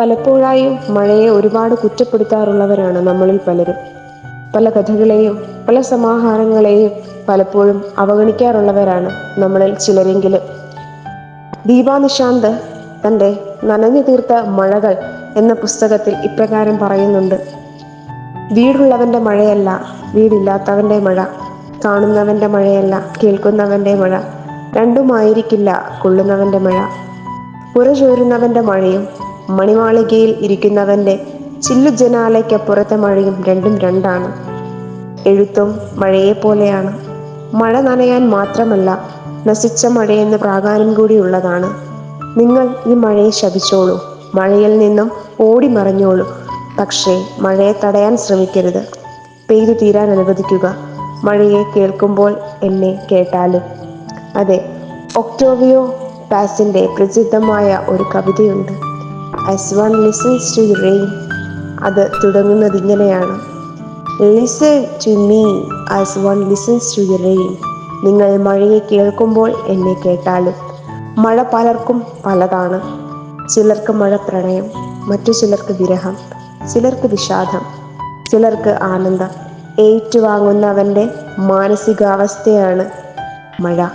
പലപ്പോഴായും മഴയെ ഒരുപാട് കുറ്റപ്പെടുത്താറുള്ളവരാണ് നമ്മളിൽ പലരും. പല കഥകളെയും പല സമാഹാരങ്ങളെയും പലപ്പോഴും അവഗണിക്കാറുള്ളവരാണ് നമ്മളിൽ ചിലരെങ്കിലും. ദീപാ നിശാന്ത് തന്റെ നനഞ്ഞു തീർത്ത മഴകൾ എന്ന പുസ്തകത്തിൽ ഇപ്രകാരം പറയുന്നുണ്ട്. വീടുള്ളവന്റെ മഴയല്ല വീടില്ലാത്തവന്റെ മഴ കാണുന്നവന്റെ മഴയല്ല കേൾക്കുന്നവന്റെ മഴ രണ്ടുമായിരിക്കില്ല കൊള്ളുന്നവന്റെ മഴ. പുറചോരുന്നവന്റെ മഴയും മണിമാളികയിൽ ഇരിക്കുന്നവന്റെ ചില്ലു ജനാലയ്ക്കപ്പുറത്തെ മഴയും രണ്ടും രണ്ടാണ്. എഴുത്തും മഴയെ പോലെയാണ് മഴ നനയാൻ മാത്രമല്ല നശിച്ച മഴയെന്ന് പ്രാകാരം കൂടി ഉള്ളതാണ്. നിങ്ങൾ ഈ മഴയെ ശപിച്ചോളൂ. മഴയിൽ നിന്നും ഓടി മറഞ്ഞോളൂ. പക്ഷേ മഴയെ തടയാൻ ശ്രമിക്കരുത്. പെയ്തു തീരാൻ അനുവദിക്കുക. മഴയെ കേൾക്കുമ്പോൾ എന്നെ കേട്ടാലും. അതെ ഒക്ടോവിയോ പാസിന്റെ പ്രസിദ്ധമായ ഒരു കവിതയുണ്ട്. As one listens to the rain അത് തുടങ്ങുന്നത് ഇങ്ങനെയാണ്. Listen to me as one listens to the rain നിങ്ങൾ മഴയെ കേൾക്കുമ്പോൾ എന്നെ കേട്ടാലും. മഴ പലർക്കും പലതാണ്. ചിലർക്ക് മഴ പ്രണയം മറ്റു ചിലർക്ക് വിരഹം ചിലർക്ക് വിഷാദം ചിലർക്ക് ആനന്ദം. ഏറ്റുവാങ്ങുന്നവന്റെ മാനസികാവസ്ഥയാണ് മഴ.